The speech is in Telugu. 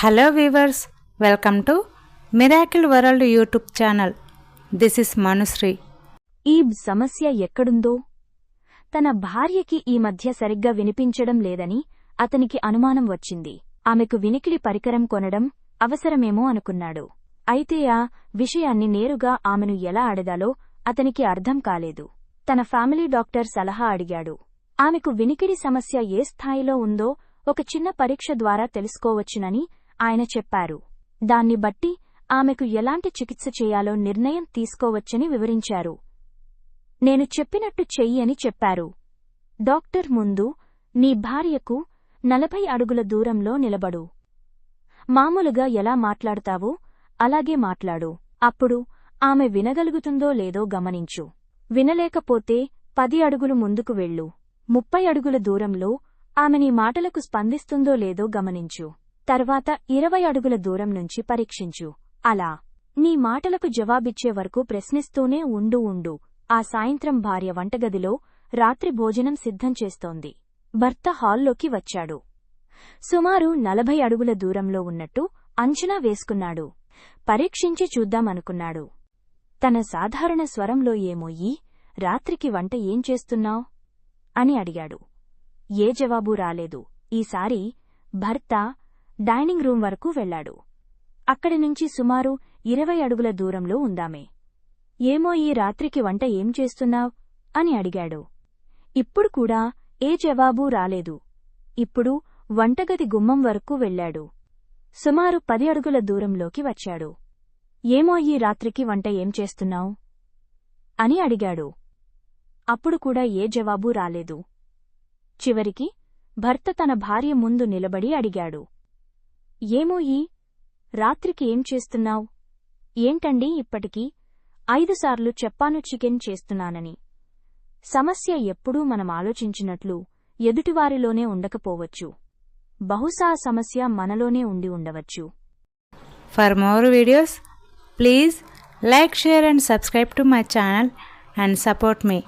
Hello viewers welcome to miracle world YouTube channel this is Manushri ఈబ్ సమస్య ఎక్కడుందో? తన భార్యకి ఈ మధ్య సరిగ్గా వినిపించడం లేదని అతనికి అనుమానం వచ్చింది. ఆమెకు వినికిడి పరికరం కొనడం అవసరమేమో అనుకున్నాడు. అయితే ఆ విషయాన్ని నేరుగా ఆమెను ఎలా అడగాలో అతనికి అర్థం కాలేదు. తన ఫ్యామిలీ డాక్టర్ సలహా అడిగాడు. ఆమెకు వినికిడి సమస్య ఏ స్థాయిలో ఉందో ఒక చిన్న పరీక్ష ద్వారా తెలుసుకోవచ్చునని ఆయన చెప్పారు. దాన్ని బట్టి ఆమెకు ఎలాంటి చికిత్స చేయాలో నిర్ణయం తీసుకోవచ్చని వివరించారు. నేను చెప్పినట్టు చెయ్యి అని చెప్పారు. డాక్టర్ ముందు నీ భార్యకు నలభై అడుగుల దూరంలో నిలబడు. మామూలుగా ఎలా మాట్లాడతావో అలాగే మాట్లాడు. అప్పుడు ఆమె వినగలుగుతుందో లేదో గమనించు. వినలేకపోతే పది అడుగులు ముందుకు వెళ్ళు. ముప్పై అడుగుల దూరంలో ఆమె నీ మాటలకు స్పందిస్తుందో లేదో గమనించు. తర్వాత ఇరవై అడుగుల దూరం నుంచి పరీక్షించు. అలా. నీ మాటలకు జవాబిచ్చే వరకు ప్రశ్నిస్తూనే ఉండు ఉండు. ఆ సాయంత్రం భార్య వంటగదిలో రాత్రి భోజనం సిద్ధం చేస్తోంది. భర్త హాల్లోకి వచ్చాడు. సుమారు నలభై అడుగుల దూరంలో ఉన్నట్టు అంచనా వేసుకున్నాడు. పరీక్షించి చూద్దామనుకున్నాడు. తన సాధారణ స్వరంలో ఏమోయి రాత్రికి వంట ఏం చేస్తున్నావ్? అని అడిగాడు. ఏ జవాబు రాలేదు. ఈసారి భర్త డైనింగ్ రూం వరకు వెళ్ళాడు అక్కడి నుంచి సుమారు ఇరవై అడుగుల దూరంలో ఉందామే. ఏమో ఈ రాత్రికి వంట ఏం చేస్తున్నావ్? అని అడిగాడు. ఇప్పుడు కూడా ఏ జవాబూ రాలేదు. ఇప్పుడు వంటగది గుమ్మం వరకు వెళ్ళాడు సుమారు పది అడుగుల దూరంలోకి వచ్చాడు. ఏమో ఈ రాత్రికి వంట ఏం చేస్తున్నావు? అని అడిగాడు. అప్పుడు కూడా ఏ జవాబూ రాలేదు. చివరికి భర్త తన భార్య ముందు నిలబడి అడిగాడు. ఏమో ఈ? రాత్రికి ఏం చేస్తున్నావ్? ఏంటండి ఇప్పటికీ? ఐదుసార్లు చెప్పాను చికెన్ చేస్తున్నానని. సమస్య ఎప్పుడూ మనం ఆలోచించినట్లు ఎదుటివారిలోనే ఉండకపోవచ్చు. బహుశా సమస్య మనలోనే ఉండి ఉండవచ్చు. For more videos please like share and subscribe to my channel and support me